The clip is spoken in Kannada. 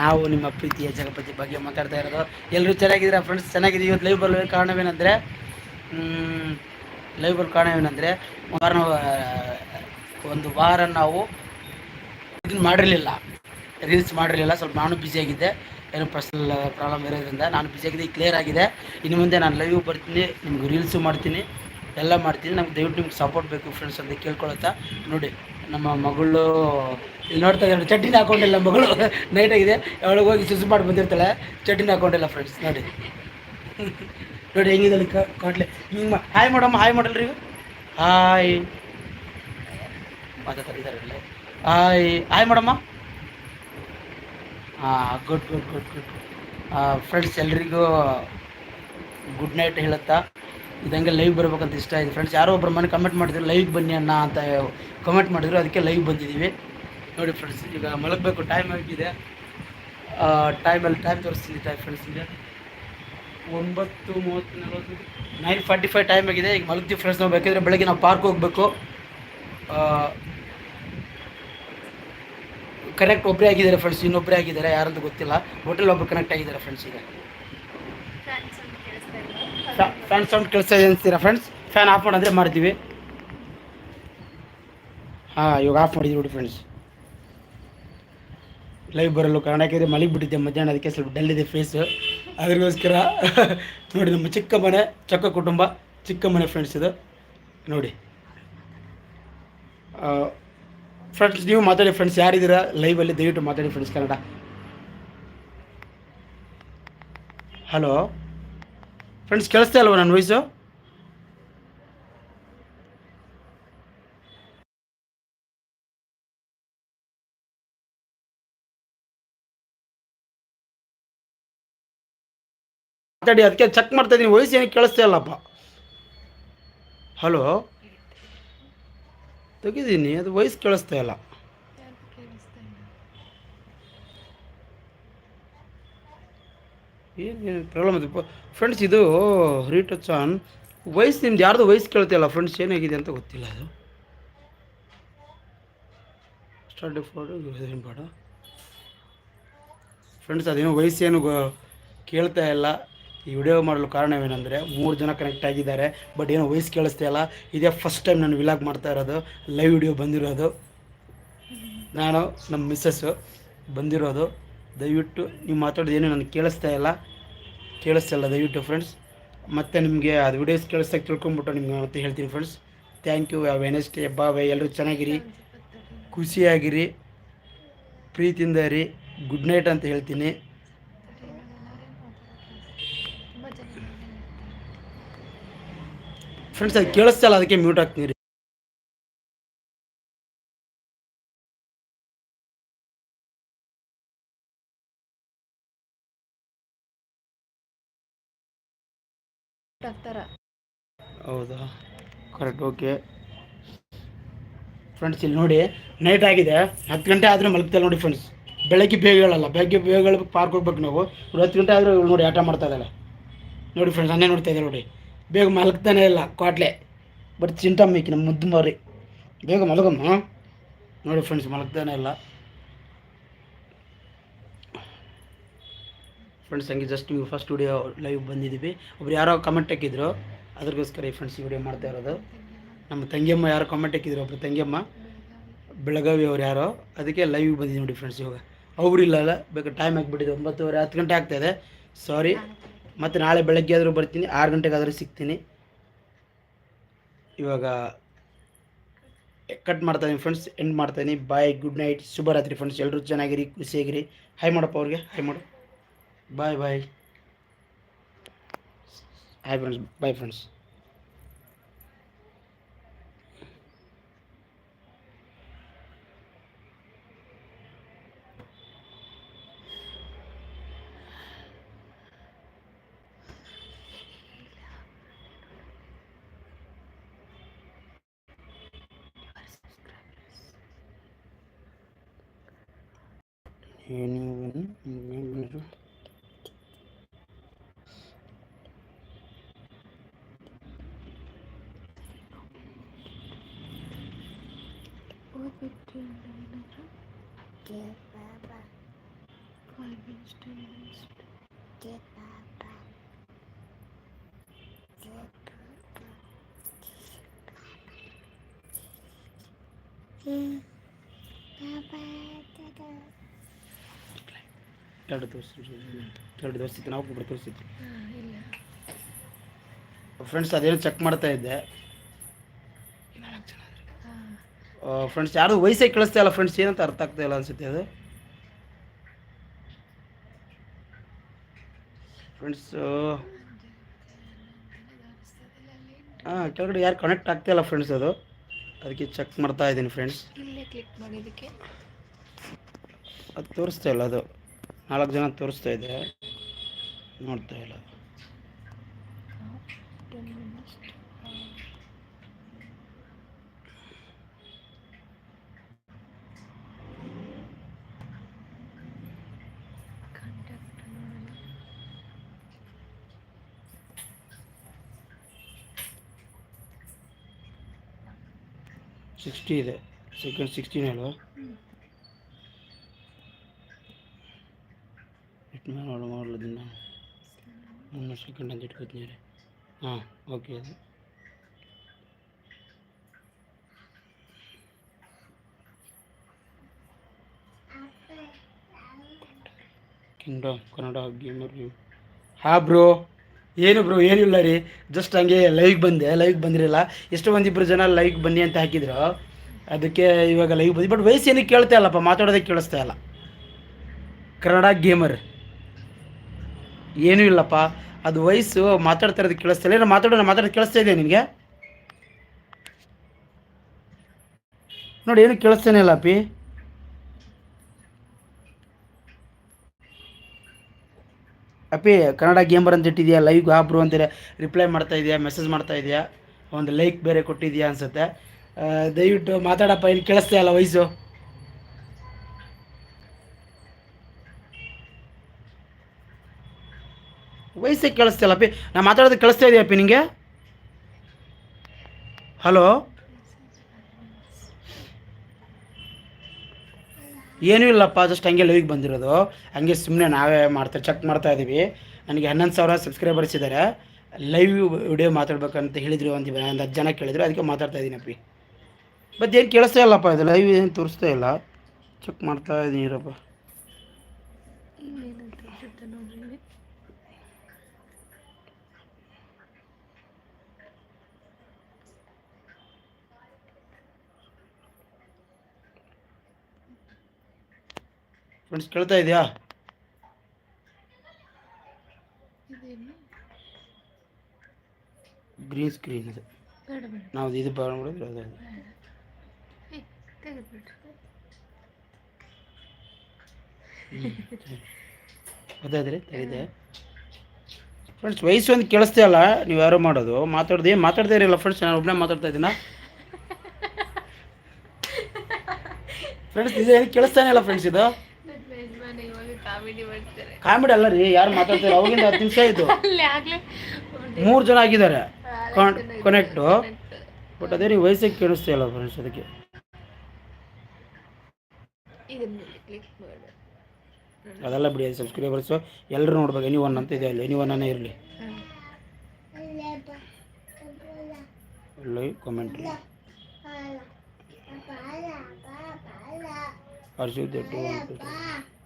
ನಾವು ನಿಮ್ಮ ಪ್ರೀತಿಯ ಜಗಪತಿ ಬಗ್ಗೆ ಮಾತಾಡ್ತಾ ಇರೋದು. ಎಲ್ಲರೂ ಚೆನ್ನಾಗಿದ್ದೀರಾ ಫ್ರೆಂಡ್ಸ್ ಚೆನ್ನಾಗಿದೆ ಇವತ್ತು ಲೈವ್ ಬರಲು ಕಾರಣವೇನೆಂದರೆ ಲೈವ್ ಬರಲು ಕಾರಣವೇನೆಂದರೆ, ವಾರ, ಒಂದು ವಾರ ನಾವು ಇದನ್ನು ಮಾಡಿರಲಿಲ್ಲ. ರೀಲ್ಸ್ ಮಾಡಿರಲಿಲ್ಲ. ಸ್ವಲ್ಪ ನಾನು ಬ್ಯುಸಿಯಾಗಿದ್ದೆ ಏನು ಪರ್ಸನಲ್ ಪ್ರಾಬ್ಲಮ್ ಇರೋದ್ರಿಂದ ನಾನು ಬ್ಯುಸಿಯಾಗಿದ್ದೆ ಈಗ ಕ್ಲಿಯರ್ ಆಗಿದೆ. ಇನ್ನು ಮುಂದೆ ನಾನು ಲೈವ್ ಬರ್ತೀನಿ. ನಿಮ್ಗೆ ರೀಲ್ಸು ಮಾಡ್ತೀನಿ. ಎಲ್ಲ ಮಾಡ್ತೀನಿ. ನಮ್ಗೆ ದಯವಿಟ್ಟು ನಿಮ್ಗೆ ಸಪೋರ್ಟ್ ಬೇಕು ಫ್ರೆಂಡ್ಸ್ ಅಂತ ಕೇಳ್ಕೊಳತ್ತಾ. ನೋಡಿ ನಮ್ಮ ಮಗಳು, ಇಲ್ಲಿ ನೋಡ್ತಾ ಇದ್ದಾರೆ ಚಟ್ಟಿನ ಹಾಕೊಂಡಿಲ್ಲ ಮಗಳು. ನೈಟ್ ಆಗಿದೆ. ಅವಳಿಗೆ ಹೋಗಿ ಸುಸು ಮಾಡಿ ಬಂದಿರ್ತಾಳೆ. ಚಟ್ಟಿನ ಹಾಕೊಂಡಿಲ್ಲ ಫ್ರೆಂಡ್ಸ್ ನೋಡಿ. ನೋಡಿ, ಹೆಂಗಿದೆ ಅಲ್ಲಿ ಕಾಟ್ಲೆ. ಹಿಂಗೆ ಹಾಯ್ ಮಾಡಮ್ಮ ಹಾಯ್ ಮಾಡಲ್ರಿ ಹಾಯ್ ಮಾತಾಡ್ತಾರೆ ಹಾಯ್ ಹಾಯ್ ಮಾಡಮ್ಮ ಹಾಂ good good good good friends ಎಲ್ರಿಗೂ ಗುಡ್ ನೈಟ್ ಹೇಳುತ್ತಾ? ಇದಂಗೆ ಲೈವ್ ಬರಬೇಕಂತ ಇಷ್ಟ ಇದೆ ಫ್ರೆಂಡ್ಸ್ ಯಾರೋ ಒಬ್ಬರು ಮನೆ ಕಮೆಂಟ್ ಮಾಡಿದ್ರು ಲೈವ್ ಬನ್ನಿ ಅಣ್ಣ ಅಂತ ಕಮೆಂಟ್ ಮಾಡಿದ್ರು. ಅದಕ್ಕೆ ಲೈವ್ ಬಂದಿದ್ದೀವಿ ನೋಡಿ ಫ್ರೆಂಡ್ಸ್ ಈಗ ಮಲಗಬೇಕು ಟೈಮ್ ಆಗಿದೆ. ಟೈಮಲ್ಲಿ ಟೈಮ್ ತೋರಿಸ್ತೀನಿ ಟೈಮ್ ಫ್ರೆಂಡ್ಸ್ ಒಂಬತ್ತು ಮೂವತ್ತು ನಲವತ್ತು ನೈನ್ ಫಾರ್ಟಿ ಫೈವ್ ಟೈಮ್ ಆಗಿದೆ. ಈಗ ಮಲಗ್ತೀವಿ ಫ್ರೆಂಡ್ಸ್ ನಾವು. ಬೇಕಿದ್ರೆ ಬೆಳಗ್ಗೆ ನಾವು ಪಾರ್ಕ್ ಹೋಗಬೇಕು. ಕನೆಕ್ಟ್ ಒಬ್ಬರೇ ಆಗಿದ್ದಾರೆ ಫ್ರೆಂಡ್ಸ್ ಇನ್ನೊಬ್ಬರೇ ಆಗಿದ್ದಾರೆ, ಯಾರಂತ ಗೊತ್ತಿಲ್ಲ. ಹೋಟೆಲ್ ಒಬ್ಬರು ಕನೆಕ್ಟ್ ಆಗಿದ್ದಾರೆ ಫ್ರೆಂಡ್ಸ್ ಈಗ. ಫ್ಯಾನ್ ಸೌಂಡ್ ಕೇಳಿಸ್ತಾ ಇದೆ ಅನ್ಸ್ತೀರಾ ಫ್ರೆಂಡ್ಸ್ ಫ್ಯಾನ್ ಆಫ್ ಮಾಡಿದ್ರೆ ಮಾಡ್ತೀವಿ. ಹಾಂ, ಇವಾಗ ಆಫ್ ಮಾಡಿದ್ವಿ ನೋಡಿ ಫ್ರೆಂಡ್ಸ್ ಲೈವ್ ಬರಲು ಕಾರಣಕ್ಕೆ ಮಲಗಿ ಬಿಟ್ಟಿದ್ದೆ ಮಧ್ಯಾಹ್ನ, ಅದಕ್ಕೆ ಸ್ವಲ್ಪ ಡಲ್ ಇದೆ ಫೇಸ್ ಅದಕ್ಕೋಸ್ಕರ ನೋಡಿ ನಮ್ಮ ಚಿಕ್ಕ ಮನೆ ಚೊಕ್ಕ ಕುಟುಂಬ ಚಿಕ್ಕ ಮನೆ ಫ್ರೆಂಡ್ಸ್ ಇದು. ನೋಡಿ. ಫ್ರೆಂಡ್ಸ್ ನೀವು ಮಾತಾಡಿ ಫ್ರೆಂಡ್ಸ್ ಯಾರಿದ್ದೀರಾ? ಲೈವಲ್ಲಿ ದಯವಿಟ್ಟು ಮಾತಾಡಿ ಫ್ರೆಂಡ್ಸ್ ಕನ್ನಡ. ಹಲೋ ಫ್ರೆಂಡ್ಸ್ ಕೇಳಿಸ್ತಾ ಅಲ್ವಾ ನನ್ನ ವಾಯ್ಸು ಮಾತಾಡಿ, ಅದಕ್ಕೆ ಚೆಕ್ ಮಾಡ್ತಾ ಇದ್ದೀನಿ. ವಯಸ್ಸು ಏನು ಕೇಳಿಸ್ತಾ ಇಲ್ಲಪ್ಪ. ಹಲೋ ತೆಗಿದ್ದೀನಿ ಅದು ವಯಸ್ಸು ಕೇಳಿಸ್ತಾ ಇಲ್ಲ. ಏನು ಪ್ರಾಬ್ಲಮ್ ಅದು? ಫ್ರೆಂಡ್ಸ್ ಇದು ರೀಟಚ್ ಆನ್ ವಯಸ್ಸು, ನಿಮ್ದು ಯಾರ್ದು ವಯಸ್ಸು ಕೇಳ್ತಿಲ್ಲ ಫ್ರೆಂಡ್ಸ್ ಏನಾಗಿದೆ ಅಂತ ಗೊತ್ತಿಲ್ಲ ಅದು. ಸ್ಟಾರ್ಟ್ ಬೇಡ. ಫ್ರೆಂಡ್ಸ್ ಅದೇನೋ ವಯಸ್ಸೇನು ಕೇಳ್ತಾ ಇಲ್ಲ. ಈ ವಿಡಿಯೋ ಮಾಡಲು ಕಾರಣವೇನೆಂದರೆ ಮೂರು ಜನ ಕನೆಕ್ಟ್ ಆಗಿದ್ದಾರೆ ಬಟ್ ಏನೋ ವಯಸ್ಸು ಕೇಳಿಸ್ತಾ ಇಲ್ಲ. ಇದೇ ಫಸ್ಟ್ ಟೈಮ್ ನಾನು ವಿಲಾಗ್ ಮಾಡ್ತಾ ಇರೋದು ಲೈವ್ ವಿಡಿಯೋ ಬಂದಿರೋದು. ನಾನು ನಮ್ಮ ಮಿಸ್ಸಸ್ಸು ಬಂದಿರೋದು. ದಯವಿಟ್ಟು ನೀವು ಮಾತಾಡೋದು ಏನು ನನಗೆ ಕೇಳಿಸ್ತಾ ಇಲ್ಲ. ಕೇಳಿಸ್ತಾ ಇಲ್ಲ, ದಯವಿಟ್ಟು ಫ್ರೆಂಡ್ಸ್ ಮತ್ತು ನಿಮಗೆ ಅದು ವಿಡಿಯೋಸ್ ಕೇಳಿಸ್ದಾಗ ತಿಳ್ಕೊಂಬಿಟ್ಟು ನಿಮ್ಗೆ ಮತ್ತೆ ಹೇಳ್ತೀನಿ ಫ್ರೆಂಡ್ಸ್ ಥ್ಯಾಂಕ್ ಯು ವೆನೆಸ್ಡೇ ಬಾಬೆ ಎಲ್ಲರೂ ಚೆನ್ನಾಗಿರಿ. ಖುಷಿಯಾಗಿರಿ. ಪ್ರೀತಿಯಿಂದ ರೀ ಗುಡ್ ನೈಟ್ ಅಂತ ಹೇಳ್ತೀನಿ. ಫ್ರೆಂಡ್ಸ್ ಅದು ಕೇಳಿಸ್ತಾ ಇಲ್ಲ, ಅದಕ್ಕೆ ಮ್ಯೂಟ್ ಹಾಕ್ತೀನಿ ರೀ ಹಾಕ್ತಾರ ಹೌದಾ? ಕರೆಕ್ಟ್ ಓಕೆ ಫ್ರೆಂಡ್ಸ್ ಇಲ್ಲಿ ನೋಡಿ ನೈಟ್ ಆಗಿದೆ. ಹತ್ತು ಗಂಟೆ ಆದರೆ ಮಲಗ್ತಾರೆ ನೋಡಿ ಫ್ರೆಂಡ್ಸ್ ಬೆಳಗ್ಗೆ ಬೇಗ ಹೇಳಲ್ಲ. ಬೆಳಗ್ಗೆ ಬೇಗ ಹೇಳ್ಬೇಕು ಪಾರ್ಕ್ ಹೋಗ್ಬೇಕು ನಾವು. ಇವ್ರು ಹತ್ತು ಗಂಟೆ ಆದರೂ ನೋಡಿ ಆಟ ಮಾಡ್ತಾ ಇದ್ದಾಳೆ. ನೋಡಿ ಫ್ರೆಂಡ್ಸ್ ಅನ್ನೇ ನೋಡ್ತಾ ಇದ್ದಾರೆ ನೋಡಿ. ಬೇಗ ಮಲಗ್ತಾನೆ ಇಲ್ಲ ಕ್ವಾಟ್ಲೆ ಬಟ್ ಚಿಂಟಮ್ಮಿಕ್ಕಿ ನಮ್ಮ ಮುದ್ದು ಮಾರಿ. ಬೇಗ ಮಲಗಮ್ಮ. ನೋಡಿ ಫ್ರೆಂಡ್ಸ್ ಮಲಗ್ತಾನೆ ಇಲ್ಲ. ಫ್ರೆಂಡ್ಸ್ ಹಂಗೆ ಜಸ್ಟ್ ನೀವು ಫಸ್ಟ್ ವಿಡಿಯೋ ಲೈವ್ ಬಂದಿದ್ದೀವಿ ಒಬ್ರು ಯಾರೋ ಕಮೆಂಟ್ ಹಾಕಿದ್ರು, ಅದ್ರಗೋಸ್ಕರ ಈ ಫ್ರೆಂಡ್ಸ್ ವೀಡಿಯೋ ಮಾಡ್ತಾ ಇರೋದು. ನಮ್ಮ ತಂಗಿಯಮ್ಮ ಯಾರೋ ಕಮೆಂಟ್ ಹಾಕಿದ್ರು, ಒಬ್ರು ತಂಗಿಯಮ್ಮ, ಬೆಳಗಾವಿ ಅವ್ರು ಯಾರೋ, ಅದಕ್ಕೆ ಲೈವ್ ಬಂದಿದ್ದೀವಿ ನೋಡಿ ಫ್ರೆಂಡ್ಸ್ ಇವಾಗ. ಅವ್ರು ಇಲ್ಲಲ್ಲ ಬೇಕಾದ್ರೆ ಟೈಮ್ ಆಗಿಬಿಟ್ಟಿದೆ, ಒಂಬತ್ತುವರೆ, ಹತ್ತು ಗಂಟೆ ಆಗ್ತಾಯಿದೆ ಸಾರಿ ಮತ್ತು ನಾಳೆ ಬೆಳಗ್ಗೆ ಆದರೂ ಬರ್ತೀನಿ, ಆರು ಗಂಟೆಗಾದರೂ ಸಿಗ್ತೀನಿ. ಇವಾಗ ಕಟ್ ಮಾಡ್ತಾಯಿದ್ದೀನಿ ಫ್ರೆಂಡ್ಸ್ ಎಂಡ್ ಮಾಡ್ತಾಯಿದ್ದೀನಿ ಬಾಯ್ ಗುಡ್ ನೈಟ್ ಶುಭರಾತ್ರಿ ಫ್ರೆಂಡ್ಸ್ ಎಲ್ಲರೂ ಚೆನ್ನಾಗಿರಿ, ಖುಷಿಯಾಗಿರಿ. ಹೈ ಮಾಡಪ್ಪ ಅವ್ರಿಗೆ. ಹೈ ಮಾಡು bye bye. Hi friends. Bye friends. Anyone, anyone. ಎರಡು ತೋರಿಸಿತ್ತು ನಾವು ಕೂಡ ಫ್ರೆಂಡ್ಸ್ ಅದೇನು ಚೆಕ್ ಮಾಡ್ತಾ ಇದ್ದೆ. ಫ್ರೆಂಡ್ಸ್ ಯಾರು ವಯಸ್ಸಾಗಿ ಕಳಿಸ್ತಾ ಇಲ್ಲ ಫ್ರೆಂಡ್ಸ್ ಏನಂತ ಅರ್ಥ ಆಗ್ತಾ ಇಲ್ಲ ಅನ್ಸುತ್ತೆ ಅದು. ಫ್ರೆಂಡ್ಸ್ ಹಾಂ ಕೆಳಗಡೆ ಯಾರು ಕನೆಕ್ಟ್ ಆಗ್ತಾ ಇಲ್ಲ ಫ್ರೆಂಡ್ಸ್ ಅದು. ಅದಕ್ಕೆ ಚೆಕ್ ಮಾಡ್ತಾ ಇದ್ದೀನಿ ಫ್ರೆಂಡ್ಸ್ ಇಲ್ಲೇ ಕ್ಲಿಕ್ ಮಾಡಿದ್ದಕ್ಕೆ ಅದು ತೋರಿಸ್ತಾ ಇಲ್ಲ ಅದು. ನಾಲ್ಕು ಜನ ತೋರಿಸ್ತಾ ಇದೆ. ನೋಡ್ತಾ ಇಲ್ಲ ಸಿಕ್ಸ್ಟಿ ಇದೆ ಸೆಕೆಂಡ್ ಸಿಕ್ಸ್ಟೀನ್ ಅಲ್ವಾ ಎಷ್ಟು ಮೇಲೆ ನೋಡು ಮಾಡಲಿಲ್ಲ ಮುನ್ನೂರು ಸೆಕೆಂಡ್ ಅಂತ ಇಟ್ಕೋತೀನಿ ರೀ ಹಾಂ ಓಕೆ ಅದು ಕಿಂಗ್ಡಮ್ ಕನ್ನಡ ಗೇಮರ್ ಹಾ ಬ್ರೋ ಏನು ಬ್ರೋ ಏನಿಲ್ಲ ರೀ. ಜಸ್ಟ್ ಹಂಗೆ ಲೈವ್ ಬಂದೆ ಲೈವ್ ಬಂದಿರಲ್ಲ ಎಷ್ಟು ಒಂದಿಬ್ಬರು ಜನ ಲೈವ್ ಬನ್ನಿ ಅಂತ ಹಾಕಿದ್ರು. ಅದಕ್ಕೆ ಇವಾಗ ಲೈವ್ ಬಂದು. ಬಟ್ ವಯಸ್ಸು ಏನಕ್ಕೆ ಕೇಳ್ತಾ ಇಲ್ಲಪ್ಪ ಮಾತಾಡೋದಕ್ಕೆ ಕೇಳಿಸ್ತಾ ಇಲ್ಲ. ಕನ್ನಡ ಗೇಮರ್ ಏನೂ ಇಲ್ಲಪ್ಪ. ಅದು ವಯಸ್ಸು ಮಾತಾಡ್ತಾ ಇರೋದು ಕೇಳಿಸ್ತಾ ಇಲ್ಲ. ಏನೋ ಮಾತಾಡೋಣ, ಮಾತಾಡೋದು ಕೇಳಿಸ್ತಾ ಇದೆ ನಿನಗೆ? ನೋಡಿ, ಏನು ಕೇಳಿಸ್ತಾನೆ ಇಲ್ಲ ಅಪ್ಪಿ. ಅಪ್ಪಿ, ಕನ್ನಡ ಗೇಮರ್ ಅಂತ ಇಟ್ಟಿದ್ಯಾ? ಲೈವ್ ಹಾಬ್ರು ಅಂತಾರೆ? ರಿಪ್ಲೈ ಮಾಡ್ತಾ ಇದೆಯಾ? ಮೆಸೇಜ್ ಮಾಡ್ತಾ ಇದೆಯಾ? ಒಂದು ಲೈಕ್ ಬೇರೆ ಕೊಟ್ಟಿದ್ಯಾ ಅನ್ಸುತ್ತೆ. ದಯವಿಟ್ಟು ಮಾತಾಡಪ್ಪ ಏನು ಕೇಳಿಸ್ತಾ ಇಲ್ಲ ವಯಸ್ಸು ವಯಸ್ಸೇ ಕೇಳಿಸ್ತಾ ಇಲ್ಲ ಅಪ್ಪಿ. ನಾ ಮಾತಾಡೋದು ಕೇಳಿಸ್ತಾ ಇದೆಯಾ ಅಪ್ಪಿ ನಿಂಗೆ? ಹಲೋ ಏನೂ ಇಲ್ಲಪ್ಪ ಜಸ್ಟ್ ಹಂಗೆ ಲೈವ್ಗೆ ಬಂದಿರೋದು. ಹಂಗೆ ಸುಮ್ಮನೆ ನಾವೇ ಮಾಡ್ತಾ ಚೆಕ್ ಮಾಡ್ತಾ ಇದ್ದೀವಿ ನನಗೆ ಹನ್ನೊಂದು ಸಾವಿರ ಸಬ್ಸ್ಕ್ರೈಬರ್ಸ್ ಇದ್ದಾರೆ ಲೈವ್ ವಿಡಿಯೋ ಮಾತಾಡ್ಬೇಕಂತ ಹೇಳಿದ್ರು ಒಂದು ಒಂದು ಹತ್ತು ಜನ ಕೇಳಿದ್ರು, ಅದಕ್ಕೆ ಮಾತಾಡ್ತಾ ಇದ್ದೀನಿ ಅಪ್ಪಿ. ಬಟ್ ಏನು ಕೇಳಿಸ್ತಾ ಇಲ್ಲಪ್ಪ, ಇದು ಲೈವ್ ಏನು ತೋರಿಸ್ತಾ ಇಲ್ಲ. ಚೆಕ್ ಮಾಡ್ತಾ ಇದ್ದೀನಿ ಫ್ರೆಂಡ್ಸ್ ಕೇಳ್ತಾ ಇದೆಯಾ? ಇದೇನು ಗ್ರೀನ್ ಸ್ಕ್ರೀನ್ ಇದು ನಾವು ಇದು ಗೊತ್ತಾಯ್ತು ರೀ ತೆಗಿದೆ. ಫ್ರೆಂಡ್ಸ್ ವಯಸ್ಸು ಒಂದು ಕೇಳಿಸ್ತಾ ಇಲ್ಲ. ನೀವು ಯಾರೋ ಮಾಡೋದು. ಮಾತಾಡ್ದು ಏನು ಮಾತಾಡ್ತಾ ಇರಲಿಲ್ಲ ಫ್ರೆಂಡ್ಸ್ ನಾನು ಒಬ್ಬನೇ ಮಾತಾಡ್ತಾ ಇದ್ದೀನ? ಫ್ರೆಂಡ್ಸ್ ಇದು ಏನು ಕೇಳಿಸ್ತಾನೆ ಇಲ್ಲ ಫ್ರೆಂಡ್ಸ್ ಇದು? ಕಾಮಿಡಿ ಅಲ್ಲ ರೀ ಯಾರು ಮಾತಾಡ್ತಾರೆ ಅವಾಗಿಂದ ಹತ್ತು ನಿಮಿಷ ಆಯಿತು. ಮೂರು ಜನ ಆಗಿದ್ದಾರೆ. ಕನೆಕ್ಟು ಬಟ್ ಅದೇ ರೀ ವಯಸ್ಸಿಗೆ ಕೇಳಿಸ್ತಾ ಇಲ್ಲ ಫ್ರೆಂಡ್ಸ್ ಅದಕ್ಕೆ. ಇದನ್ನ ಕ್ಲಿಕ್ ಮಾಡು. ಅದೆಲ್ಲ ಬಿಡಿ ಅದು ಸಬ್ಸ್ಕ್ರೈಬರ್ಸು ಎಲ್ಲರೂ ನೋಡ್ಬೇಕು ಎನಿ ಒನ್ ಅಂತ ಇದೆ ಅಲ್ಲಿ. ಎನಿ ಒನ್ ಅನ್ನೇ ಇರಲಿ. ಹಾಂ ಕಮೆಂಟ್ ಕಾಮೆಂಟ್ರಿ ಹರ್ಷಿದ್